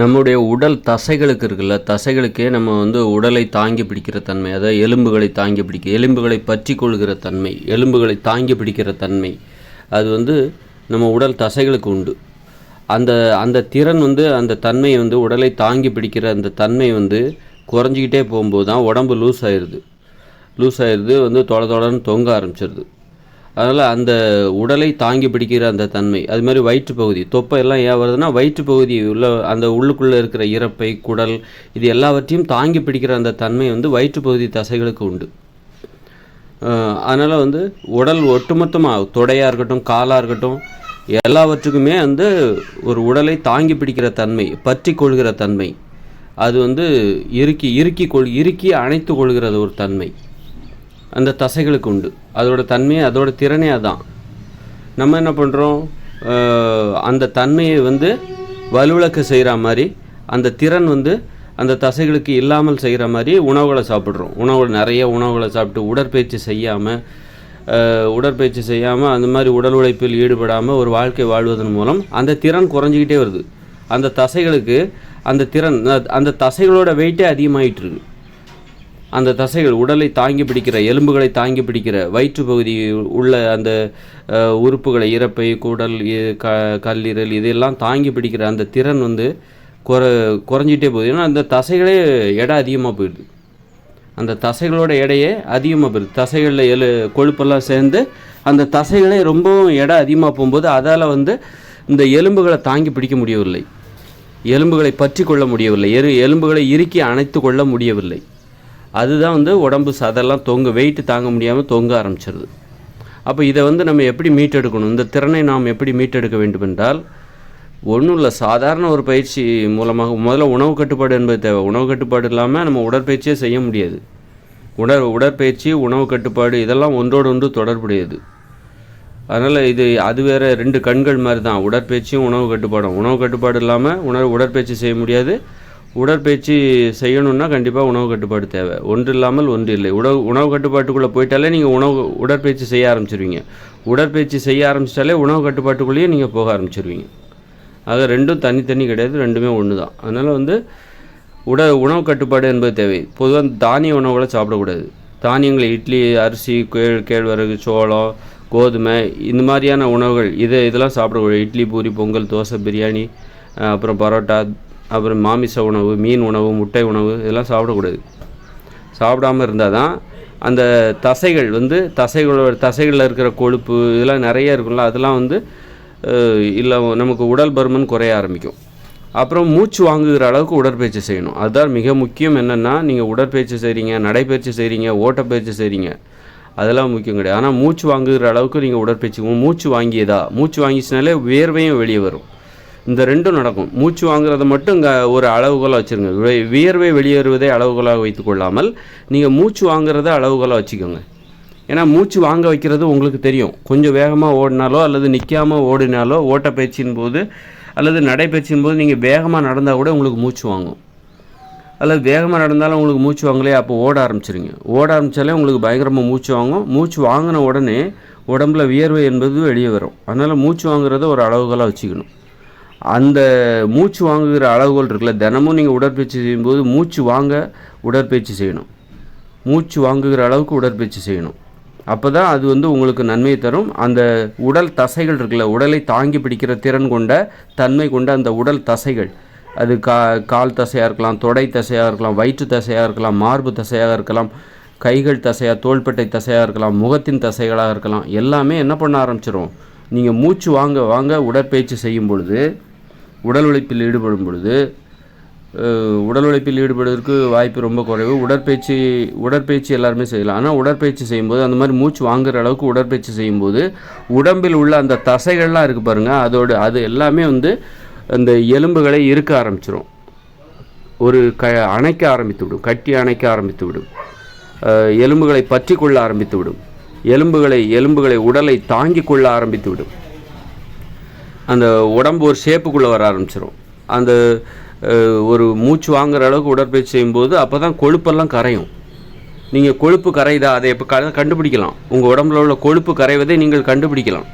நம்முடைய உடல் தசைகளுக்கு இருக்குல்ல தசைகளுக்கே நம்ம வந்து உடலை தாங்கி பிடிக்கிற தன்மை அதாவது எலும்புகளை தாங்கி பிடிக்க எலும்புகளை பற்றி கொள்கிற தன்மை எலும்புகளை தாங்கி பிடிக்கிற தன்மை அது வந்து நம்ம உடல் தசைகளுக்கு உண்டு. அந்த அந்த திறன் வந்து அந்த தன்மை வந்து உடலை தாங்கி பிடிக்கிற அந்த தன்மை வந்து குறைஞ்சிக்கிட்டே போகும்போது தான் உடம்பு லூஸ் ஆயிடுது லூஸ் ஆயிடுது வந்து தொட தொடன்னு தொங்க ஆரம்பிச்சிருது. அதனால் அந்த உடலை தாங்கி பிடிக்கிற அந்த தன்மை அது மாதிரி வயிற்று பகுதி தொப்பை எல்லாம் ஏன் வருதுன்னா வயிற்று பகுதி உள்ள அந்த உள்ளுக்குள்ளே இருக்கிற இறப்பை குடல் இது எல்லாவற்றையும் தாங்கி பிடிக்கிற அந்த தன்மை வந்து வயிற்று பகுதி தசைகளுக்கு உண்டு. அதனால் வந்து உடல் ஒட்டுமொத்தமாக தொடையாக இருக்கட்டும் காலாக இருக்கட்டும் எல்லாவற்றுக்குமே வந்து ஒரு உடலை தாங்கி பிடிக்கிற தன்மை பற்றி கொள்கிற தன்மை அது வந்து இறுக்கி இறுக்கி கொள் இறுக்கி அணைத்து கொள்கிறது ஒரு தன்மை அந்த தசைகளுக்கு உண்டு. அதோட தன்மையை அதோட திறனே அதான். நம்ம என்ன பண்ணுறோம் அந்த தன்மையை வந்து வலுவிளக்க செய்கிற மாதிரி அந்த திறன் வந்து அந்த தசைகளுக்கு இல்லாமல் செய்கிற மாதிரி உணவுகளை சாப்பிட்றோம். உணவுகள் நிறைய உணவுகளை சாப்பிட்டு உடற்பயிற்சி செய்யாமல் உடற்பயிற்சி செய்யாமல் அந்த மாதிரி உடல் உழைப்பில் ஈடுபடாமல் ஒரு வாழ்க்கை வாழ்வதன் மூலம் அந்த திறன் குறைஞ்சிக்கிட்டே வருது. அந்த தசைகளுக்கு அந்த திறன் அந்த தசைகளோட வெயிட்டே அதிகமாகிட்டு இருக்கு. அந்த தசைகள் உடலை தாங்கி பிடிக்கிற எலும்புகளை தாங்கி பிடிக்கிற வயிற்று பகுதி உள்ள அந்த உறுப்புகளை இறப்பை குடல் க கல்லீரல் இதெல்லாம் தாங்கி பிடிக்கிற அந்த திறன் வந்து குறை குறைஞ்சிட்டே போகுது. ஏன்னா அந்த தசைகளே எடை அதிகமாக போயிடுது. அந்த தசைகளோட எடையே அதிகமாக போயிடுது. தசைகளில் எழு கொழுப்பெல்லாம் சேர்ந்து அந்த தசைகளே ரொம்பவும் எடை அதிகமாக போகும்போது அதால் வந்து இந்த எலும்புகளை தாங்கி பிடிக்க முடியவில்லை. எலும்புகளை பற்றி கொள்ள முடியவில்லை. எரு எலும்புகளை இறுக்கி அணைத்து கொள்ள முடியவில்லை. அதுதான் வந்து உடம்பு சதெல்லாம் தொங்க வெயிட்டு தாங்க முடியாமல் தொங்க ஆரம்பிச்சிருது. அப்போ இதை வந்து நம்ம எப்படி மீட்டெடுக்கணும்? இந்த திறனை நாம் எப்படி மீட்டெடுக்க வேண்டும் என்றால் ஒன்றும் இல்லை சாதாரண ஒரு பயிற்சி மூலமாக முதல்ல உணவு கட்டுப்பாடு என்பது தேவை. உணவு கட்டுப்பாடு இல்லாமல் நம்ம உடற்பயிற்சியே செய்ய முடியாது. உடற் உடற்பயிற்சி உணவு கட்டுப்பாடு இதெல்லாம் ஒன்றோடு ஒன்று தொடர்புடையது. அதனால் இது அது வேறு ரெண்டு கண்கள் மாதிரி தான் உடற்பயிற்சியும் உணவு கட்டுப்பாடும். உணவு கட்டுப்பாடு இல்லாமல் உணவு உடற்பயிற்சி செய்ய முடியாது. உடற்பயிற்சி செய்யணும்னா கண்டிப்பாக உணவு கட்டுப்பாடு தேவை. ஒன்று இல்லாமல் ஒன்று இல்லை. உணவு உணவு கட்டுப்பாட்டுக்குள்ளே போயிட்டாலே நீங்கள் உணவு உடற்பயிற்சி செய்ய ஆரம்பிச்சிருவீங்க. உடற்பயிற்சி செய்ய ஆரம்பிச்சிட்டாலே உணவு கட்டுப்பாட்டுக்குள்ளேயே நீங்கள் போக ஆரம்பிச்சிருவீங்க. ஆக ரெண்டும் தனித்தனி கிடையாது ரெண்டுமே ஒன்று தான் அதனால் வந்து உட உணவு கட்டுப்பாடு என்பது தேவை. பொதுவாக தானிய உணவுகளை சாப்பிடக்கூடாது. தானியங்கள் இட்லி அரிசி கேழ் கேழ்வரகு சோளம் கோதுமை இந்த மாதிரியான உணவுகள் இதை இதெல்லாம் சாப்பிடக்கூடாது. இட்லி பூரி பொங்கல் தோசை பிரியாணி அப்புறம் பரோட்டா அப்புறம் மாமிச உணவு மீன் உணவு முட்டை உணவு இதெல்லாம் சாப்பிடக்கூடாது. சாப்பிடாமல் இருந்தால் தான் அந்த தசைகள் வந்து தசைகளோட தசைகளில் இருக்கிற கொழுப்பு இதெல்லாம் நிறைய இருக்கும்ல அதெல்லாம் வந்து இல்லை நமக்கு உடல் பருமன் குறைய ஆரம்பிக்கும். அப்புறம் மூச்சு வாங்குகிற அளவுக்கு உடற்பயிற்சி செய்யணும். அதுதான் மிக முக்கியம். என்னென்னா நீங்கள் உடற்பயிற்சி செய்கிறீங்க நடைப்பயிற்சி செய்கிறீங்க ஓட்டப்பயிற்சி செய்கிறீங்க அதெல்லாம் முக்கியம் கிடையாது. ஆனால் மூச்சு வாங்குகிற அளவுக்கு நீங்கள் உடற்பயிற்சி மூச்சு வாங்கியதா? மூச்சு வாங்கிச்சினாலே வேர்வையும் வெளியே வரும். இந்த ரெண்டும் நடக்கும். மூச்சு வாங்குறத மட்டும் இங்கே ஒரு அளவுகோலாக வச்சுருங்க. வியர்வை வெளியேறுவதை அளவுகோலாக வைத்து கொள்ளாமல் நீங்கள் மூச்சு வாங்குறத அளவுகோலாக வச்சுக்கோங்க. ஏன்னா மூச்சு வாங்க வைக்கிறது உங்களுக்கு தெரியும். கொஞ்சம் வேகமாக ஓடினாலோ அல்லது நிற்காமல் ஓடினாலோ ஓட்டப்பயிற்சியின் போது அல்லது நடைப்பயிற்சியின் போது நீங்கள் வேகமாக நடந்தால் கூட உங்களுக்கு மூச்சு வாங்கும். அல்லது வேகமாக நடந்தாலும் உங்களுக்கு மூச்சு வாங்கலையே அப்போ ஓட ஆரம்பிச்சிருங்க. ஓட ஆரம்பித்தாலே உங்களுக்கு பயங்கரமாக மூச்சு வாங்கும். மூச்சு வாங்கின உடனே உடம்புல வியர்வை என்பது வெளியே வரும். அதனால் மூச்சு வாங்குறத ஒரு அளவுகளாக வச்சுக்கணும். அந்த மூச்சு வாங்குகிற அளவுகள் இருக்குல்ல தினமும் நீங்கள் உடற்பயிற்சி செய்யும்போது மூச்சு வாங்க உடற்பயிற்சி செய்யணும். மூச்சு வாங்குகிற அளவுக்கு உடற்பயிற்சி செய்யணும். அப்போ தான் அது வந்து உங்களுக்கு நன்மை தரும். அந்த உடல் தசைகள் இருக்குல்ல உடலை தாங்கி பிடிக்கிற திறன் கொண்ட தன்மை கொண்ட அந்த உடல் தசைகள். அது கா கால் தசையாக இருக்கலாம் தொடை தசையாக இருக்கலாம் வயிற்று தசையாக இருக்கலாம் மார்பு தசையாக இருக்கலாம் கைகள் தசையாக தோள்பட்டை தசையாக இருக்கலாம் முகத்தின் தசைகளாக இருக்கலாம். எல்லாமே என்ன பண்ண ஆரம்பிச்சிடும் நீங்கள் மூச்சு வாங்க வாங்க உடற்பயிற்சி செய்யும் பொழுது உடல் உழைப்பில் ஈடுபடும் பொழுது உடல் உழைப்பில் ஈடுபடுவதற்கு வாய்ப்பு ரொம்ப குறைவு. உடற்பயிற்சி உடற்பயிற்சி எல்லாருமே செய்யலாம். ஆனால் உடற்பயிற்சி செய்யும்போது அந்த மாதிரி மூச்சு வாங்குற அளவுக்கு உடற்பயிற்சி செய்யும்போது உடம்பில் உள்ள அந்த தசைகள்லாம் இருக்குது பாருங்கள் அதோடு அது எல்லாமே வந்து அந்த எலும்புகளை இருக்க ஆரம்பிச்சிடும் ஒரு க அணைக்க ஆரம்பித்து விடும். கட்டி அணைக்க ஆரம்பித்து விடும். எலும்புகளை பற்றி கொள்ள ஆரம்பித்து விடும். எலும்புகளை எலும்புகளை உடலை தாங்கி கொள்ள ஆரம்பித்து விடும். அந்த உடம்பு ஒரு ஷேப்புக்குள்ளே வர ஆரம்பிச்சிடும் அந்த ஒரு மூச்சு வாங்குற அளவுக்கு உடற்பயிற்சி செய்யும்போது அப்போ தான் கொழுப்பெல்லாம் கரையும். நீங்கள் கொழுப்பு கரையுதா? அதை இப்போ க கண்டுபிடிக்கலாம். உங்கள் உடம்புல உள்ள கொழுப்பு கரைவதை நீங்கள் கண்டுபிடிக்கலாம்.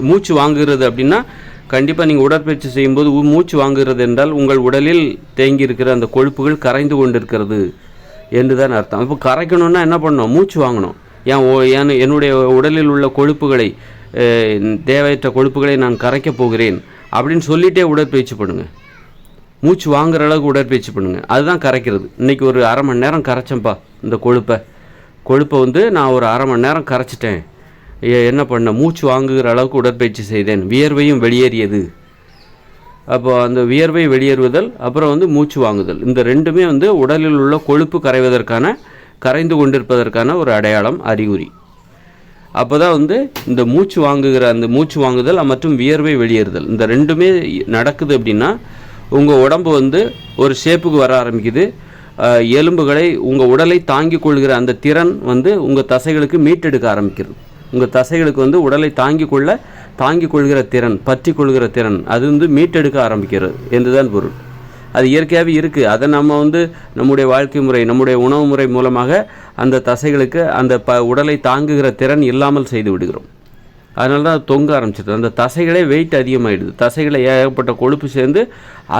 மூச்சு வாங்குகிறது அப்படின்னா கண்டிப்பாக நீங்கள் உடற்பயிற்சி செய்யும்போது உ- மூச்சு வாங்குகிறது என்றால் உங்கள் உடலில் தேங்கி இருக்கிற அந்த கொழுப்புகள் கரைந்து கொண்டிருக்கிறது என்று தான் அர்த்தம். இப்போ கரைக்கணும்னா என்ன பண்ணணும்? மூச்சு வாங்கணும். ஏன் ஓ ஏன் என்னுடைய உடலில் உள்ள கொழுப்புகளை தேவையற்ற கொழுப்புகளை நான் கரைக்கப் போகிறேன் அப்படின்னு சொல்லிட்டே உடற்பயிற்சி பண்ணுங்கள் மூச்சு வாங்குற அளவுக்கு உடற்பயிற்சி பண்ணுங்கள் அதுதான் கரைக்கிறது. இன்றைக்கி ஒரு அரை மணி நேரம் கரைச்சேன்ப்பா இந்த கொழுப்பை. கொழுப்பை வந்து நான் ஒரு அரை மணி நேரம் கரைச்சிட்டேன். என்ன பண்ண மூச்சு வாங்குகிற அளவுக்கு உடற்பயிற்சி செய்தேன். வியர்வையும் வெளியேறியது. அப்போ அந்த வியர்வை வெளியேறுவதல் அப்புறம் வந்து மூச்சு வாங்குதல். இந்த ரெண்டுமே வந்து உடலில் உள்ள கொழுப்பு கரைவதற்கான கரைந்து கொண்டிருப்பதற்கான ஒரு அடையாளம் அறிகுறி. அப்போ தான் வந்து இந்த மூச்சு வாங்குகிற அந்த மூச்சு வாங்குதல் மற்றும் வியர்வை வெளியேறுதல். இந்த ரெண்டுமே நடக்குது அப்படின்னா உங்கள் உடம்பு வந்து ஒரு ஷேப்புக்கு வர ஆரம்பிக்குது. எலும்புகளை உங்கள் உடலை தாங்கிக் கொள்கிற அந்த திறன் வந்து உங்கள் தசைகளுக்கு மீட்டெடுக்க ஆரம்பிக்கிறது. உங்கள் தசைகளுக்கு வந்து உடலை தாங்கிக் கொள்ள தாங்கிக் கொள்கிற திறன் பற்றி கொள்கிற திறன் அது வந்து மீட்டெடுக்க ஆரம்பிக்கிறது. என்றுதான் பொருள். அது இயற்கையாகவே இருக்குது அதை நம்ம வந்து நம்முடைய வாழ்க்கை முறை நம்முடைய உணவு முறை மூலமாக அந்த தசைகளுக்கு அந்த ப உடலை தாங்குகிற திறன் இல்லாமல் செய்து விடுகிறோம். அதனால தான் தொங்க ஆரம்பிச்சிடுது அந்த தசைகளே வெயிட் அதிகமாகிடுது தசைகளை ஏகப்பட்ட கொழுப்பு சேர்ந்து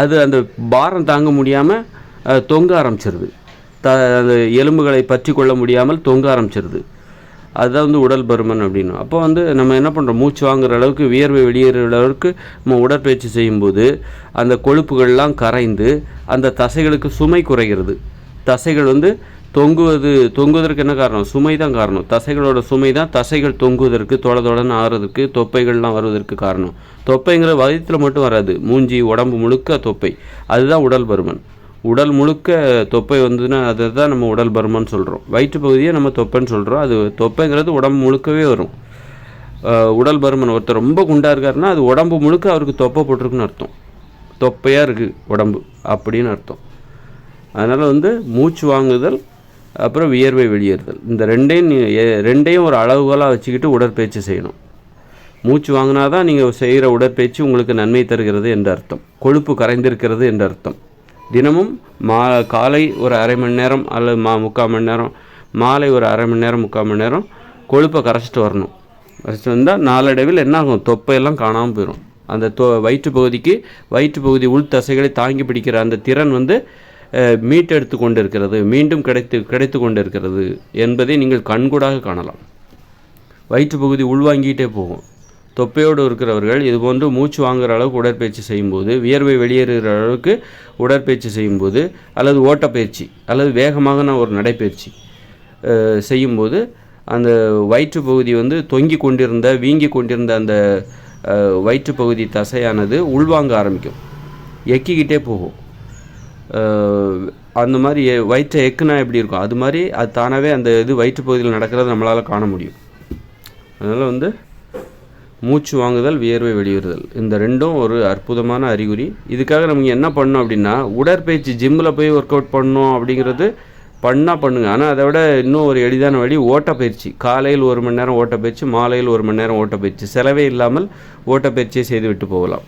அது அந்த பாரம் தாங்க முடியாமல் தொங்க ஆரம்பிச்சிருது. த அந்த எலும்புகளை பற்றி கொள்ள முடியாமல் தொங்க ஆரம்பிச்சிருது. அதுதான் வந்து உடல் பருமன் அப்படின்னு. அப்போ வந்து நம்ம என்ன பண்ணுறோம் மூச்சு வாங்குற அளவுக்கு வியர்வை வெளியேற அளவுக்கு நம்ம உடற்பயிற்சி செய்யும்போது அந்த கொழுப்புகள்லாம் கரைந்து அந்த தசைகளுக்கு சுமை குறைகிறது. தசைகள் வந்து தொங்குவது தொங்குவதற்கு என்ன காரணம்? சுமை தான் காரணம். தசைகளோட சுமை தான் தசைகள் தொங்குவதற்கு தொட தொடன்னு ஆறுறதுக்கு தொப்பைகள்லாம் வருவதற்கு காரணம். தொப்பைங்கிற வயிற்றில் மட்டும் வராது. மூஞ்சி உடம்பு முழுக்க தொப்பை. அதுதான் உடல் பருமன். உடல் முழுக்க தொப்பை வந்ததுன்னா அதை தான் நம்ம உடல் பருமன் சொல்கிறோம் வயிற்று பகுதியை நம்ம தொப்பைன்னு சொல்கிறோம் அது தொப்பைங்கிறது உடம்பு முழுக்கவே வரும். உடல் பருமன் ஒருத்தர் ரொம்ப குண்டாக இருக்காருன்னா அது உடம்பு முழுக்க அவருக்கு தொப்பை போட்டிருக்குன்னு அர்த்தம். தொப்பையாக இருக்குது உடம்பு அப்படின்னு அர்த்தம். அதனால் வந்து மூச்சு வாங்குதல் அப்புறம் வியர்வை வெளியேறுதல். இந்த ரெண்டையும் நீ- ரெண்டையும் ஒரு அளவுகோலாக வச்சுக்கிட்டு உடற்பயிற்சி செய்யணும். மூச்சு வாங்கினா தான் நீங்கள் செய்கிற உடற்பயிற்சி உங்களுக்கு நன்மை தருகிறது என்று அர்த்தம். கொழுப்பு கரைந்திருக்கிறது என்று அர்த்தம். தினமும் மா காலை ஒரு அரை மணி நேரம் அல்லது மா முக்கால் மணி நேரம் மாலை ஒரு அரை மணி நேரம் முக்கால் மணி நேரம் கொழுப்பை கரைச்சிட்டு வரணும். கரைச்சிட்டு வந்தால் நாளடைவில் என்ன ஆகும்? தொப்பையெல்லாம் காணாமல் போயிடும் அந்த தொ வயிற்று பகுதிக்கு வயிற்று பகுதி உள் தசைகளை தாங்கி பிடிக்கிற அந்த திறன் வந்து அஹ், மீட்டெடுத்து கொண்டிருக்கிறது மீண்டும் கிடைத்து கிடைத்து கொண்டிருக்கிறது என்பதை நீங்கள் கண்கூடாக காணலாம். வயிற்று பகுதி உள்வாங்கிட்டே போகும். தொப்பையோடு இருக்கிறவர்கள் இதுபோன்று மூச்சு வாங்குகிற அளவுக்கு உடற்பயிற்சி செய்யும்போது வியர்வை வெளியேறுகிற அளவுக்கு உடற்பயிற்சி செய்யும்போது அல்லது ஓட்டப்பயிற்சி அல்லது வேகமாக நான் ஒரு நடைப்பயிற்சி செய்யும்போது அந்த வயிற்று பகுதி வந்து தொங்கி கொண்டிருந்த வீங்கி கொண்டிருந்த அந்த வயிற்று பகுதி தசையானது உள்வாங்க ஆரம்பிக்கும். எக்கிக்கிட்டே போகும். அந்த மாதிரி எ- வயிற்றை எக்குனா எப்படி இருக்கும்? அது மாதிரி அது தானாகவே அந்த இது வயிற்று பகுதியில் நடக்கிறத நம்மளால் காண முடியும். அதனால் வந்து மூச்சு வாங்குதல் வியர்வை வெளியேறுதல் இந்த ரெண்டும் ஒரு அற்புதமான அறிகுறி. இதுக்காக நம்ம என்ன பண்ணோம் அப்படின்னா உடற்பயிற்சி ஜிம்மில் போய் ஒர்க் அவுட் பண்ணோம் அப்படிங்கிறது பண்ணால் பண்ணுங்கள் ஆனால் அதை விட இன்னும் ஒரு எளிதான வழி ஓட்டப்பயிற்சி. காலையில் ஒரு மணி நேரம் ஓட்டப்பயிற்சி மாலையில் ஒரு மணி நேரம் ஓட்டப்பயிற்சி. செலவே இல்லாமல் ஓட்டப்பயிற்சியை செய்து விட்டு போகலாம்.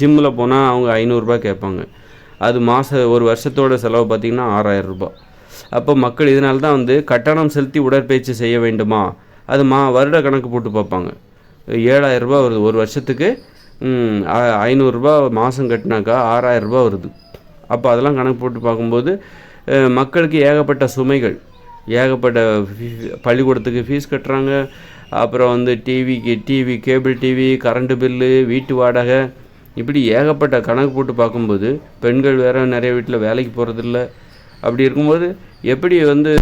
ஜிம்மில் போனால் அவங்க ஐநூறுரூபா கேட்பாங்க. அது மாத ஒரு வருஷத்தோட செலவு பார்த்திங்கன்னா ஆறாயிரம் ரூபாய். அப்போ மக்கள் இதனால தான் வந்து கட்டணம் செலுத்தி உடற்பயிற்சி செய்ய வேண்டுமா? அது மா வருட கணக்கு போட்டு பார்ப்பாங்க. ஏழாயிரம் வருது. ஒரு வருஷத்துக்கு ஐநூறுரூபா மாதம் கட்டினாக்கா ஆறாயிரம் ரூபாய் வருது. அப்போ அதெல்லாம் கணக்கு போட்டு பார்க்கும்போது மக்களுக்கு ஏகப்பட்ட சுமைகள். ஏகப்பட்ட பள்ளிக்கூடத்துக்கு ஃபீஸ் கட்டுறாங்க. அப்புறம் வந்து டிவிக்கு TV cable TV current bill வீட்டு வாடகை. இப்படி ஏகப்பட்ட கணக்கு போட்டு பார்க்கும்போது பெண்கள் வேறு நிறைய வீட்டில் வேலைக்கு போகிறதில்ல அப்படி இருக்கும்போது எப்படி வந்து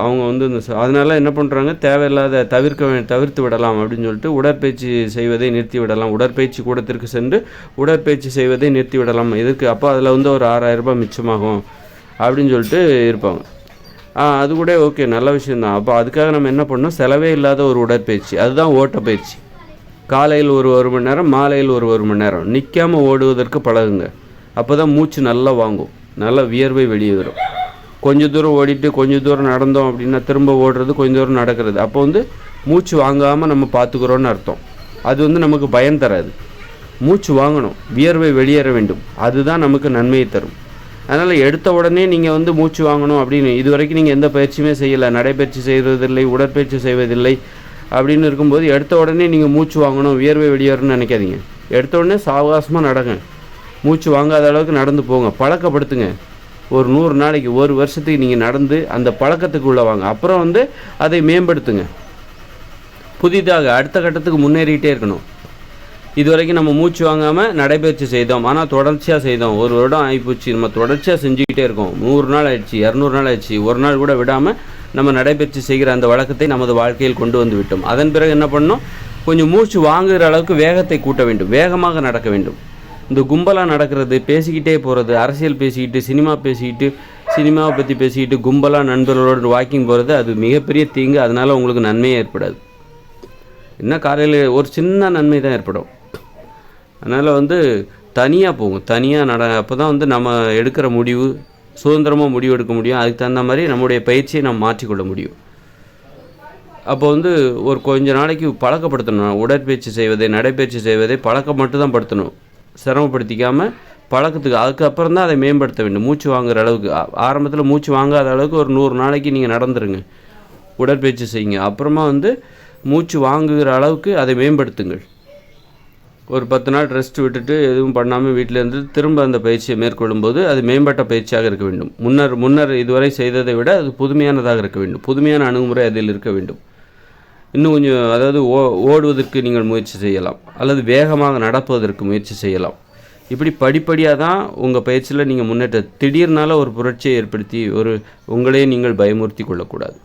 அவங்க வந்து இந்த அதனால் அதனால என்ன பண்ணுறாங்க தேவையில்லாத தவிர்க்க தவிர்த்து விடலாம் அப்படின்னு சொல்லிட்டு உடற்பயிற்சி செய்வதை நிறுத்தி விடலாம். உடற்பயிற்சி கூடத்திற்கு சென்று உடற்பயிற்சி செய்வதை நிறுத்தி விடலாம். எதுக்கு? அப்போ அதில் வந்து ஒரு ஆறாயிரம் ரூபாய் மிச்சமாகும் அப்படின்னு சொல்லிட்டு இருப்பாங்க. ஆ அது கூட ஓகே. நல்ல விஷயந்தான் அப்போ அதுக்காக நம்ம என்ன பண்ணோம் செலவே இல்லாத ஒரு உடற்பயிற்சி. அதுதான் ஓட்டப்பயிற்சி. காலையில் ஒரு ஒரு மணி நேரம் மாலையில் ஒரு ஒரு மணி நேரம். நிற்காமல் ஓடுவதற்கு பழகுங்க. அப்போ தான் மூச்சு நல்லா வாங்கும். நல்லா வியர்வை வெளியே வரும். கொஞ்சம் தூரம் ஓடிட்டு கொஞ்ச தூரம் நடந்தோம் அப்படின்னா திரும்ப ஓடுறது கொஞ்ச தூரம் நடக்கிறது. அப்போ வந்து மூச்சு வாங்காமல் நம்ம பார்த்துக்கிறோன்னு அர்த்தம். அது வந்து நமக்கு பயம் தராது. மூச்சு வாங்கணும். வியர்வை வெளியேற வேண்டும். அதுதான் நமக்கு நன்மையை தரும். அதனால் எடுத்த உடனே நீங்கள் வந்து மூச்சு வாங்கணும் அப்படின்னு இது வரைக்கும் நீங்கள் எந்த பயிற்சியுமே செய்யலை. நடைப்பயிற்சி செய்வதில்லை உடற்பயிற்சி செய்வதில்லை அப்படின்னு இருக்கும்போது எடுத்த உடனே நீங்கள் மூச்சு வாங்கணும். வியர்வை வெளியேறணும்னு நினைக்காதீங்க. எடுத்த உடனே சாவகாசமாக நடங்க. மூச்சு வாங்காத அளவுக்கு நடந்து போங்க. பழக்கப்படுத்துங்க. ஒரு நூறு நாளைக்கு ஒரு வருஷத்துக்கு நீங்கள் நடந்து அந்த பழக்கத்துக்கு உள்ள வாங்க. அப்புறம் வந்து அதை மேம்படுத்துங்க. புதிதாக அடுத்த கட்டத்துக்கு முன்னேறிக்கிட்டே இருக்கணும். இது வரைக்கும் நம்ம மூச்சு வாங்காமல் நடைபயிற்சி செய்தோம். ஆனால் தொடர்ச்சியாக செய்தோம். ஒரு வருடம் ஆகிப்போச்சு நம்ம தொடர்ச்சியாக செஞ்சுக்கிட்டே இருக்கோம். நூறு நாள் ஆயிடுச்சு இரநூறு நாள் ஆயிடுச்சு. ஒரு நாள் கூட விடாமல் நம்ம நடைபயிற்சி செய்கிற அந்த வழக்கத்தை நமது வாழ்க்கையில் கொண்டு வந்து விட்டோம். அதன் பிறகு என்ன பண்ணோம்? கொஞ்சம் மூச்சு வாங்குகிற அளவுக்கு வேகத்தை கூட்ட வேண்டும். வேகமாக நடக்க வேண்டும். இந்த கும்பலாக நடக்கிறது பேசிக்கிட்டே போகிறது அரசியல் பேசிக்கிட்டு சினிமா பேசிக்கிட்டு சினிமாவை பற்றி பேசிக்கிட்டு கும்பலாக நண்பர்களோடு வாக்கிங் போகிறது அது மிகப்பெரிய தீங்கு. அதனால் உங்களுக்கு நன்மையே ஏற்படாது. என்ன காலையில் ஒரு சின்ன நன்மை தான் ஏற்படும். அதனால் வந்து தனியாக போகும் தனியாக நட அப்போ தான் வந்து நம்ம எடுக்கிற முடிவு சுதந்திரமாக முடிவு எடுக்க முடியும். அதுக்கு தகுந்த மாதிரி நம்முடைய பயிற்சியை நம்ம மாற்றிக்கொள்ள முடியும். அப்போ வந்து ஒரு கொஞ்ச நாளைக்கு பழக்கப்படுத்தணும். உடற்பயிற்சி செய்வதை நடைப்பயிற்சி செய்வதை பழக்கம் மட்டும் தான் படுத்தணும். சிரமப்படுத்திக்காமல் பழக்கத்துக்கு அதுக்கப்புறம் தான் அதை மேம்படுத்த வேண்டும். மூச்சு வாங்குற அளவுக்கு. ஆரம்பத்தில் மூச்சு வாங்காத அளவுக்கு ஒரு நூறு நாளைக்கு நீங்கள் நடந்துருங்க. உடற்பயிற்சி செய்யுங்க. அப்புறமா வந்து மூச்சு வாங்குகிற அளவுக்கு அதை மேம்படுத்துங்கள். ஒரு பத்து நாள் ரெஸ்ட் விட்டுட்டு எதுவும் பண்ணாமல் வீட்டில் இருந்து திரும்ப அந்த பயிற்சியை மேற்கொள்ளும்போது அது மேம்பட்ட பயிற்சியாக இருக்க வேண்டும். முன்னர் முன்னர் இதுவரை செய்ததை விட அது புதுமையானதாக இருக்க வேண்டும். புதுமையான அணுகுமுறை அதில் இருக்க வேண்டும். இன்னும் கொஞ்சம் அதாவது ஓ ஓடுவதற்கு நீங்கள் முயற்சி செய்யலாம். அல்லது வேகமாக நடப்பதற்கு முயற்சி செய்யலாம். இப்படி படிப்படியாக தான் உங்கள் பயிற்சியில் நீங்கள் முன்னேற்ற திடீர்னால ஒரு புரட்சியை ஏற்படுத்தி ஒரு உங்களையே நீங்கள் பயமுறுத்தி கொள்ளக்கூடாது.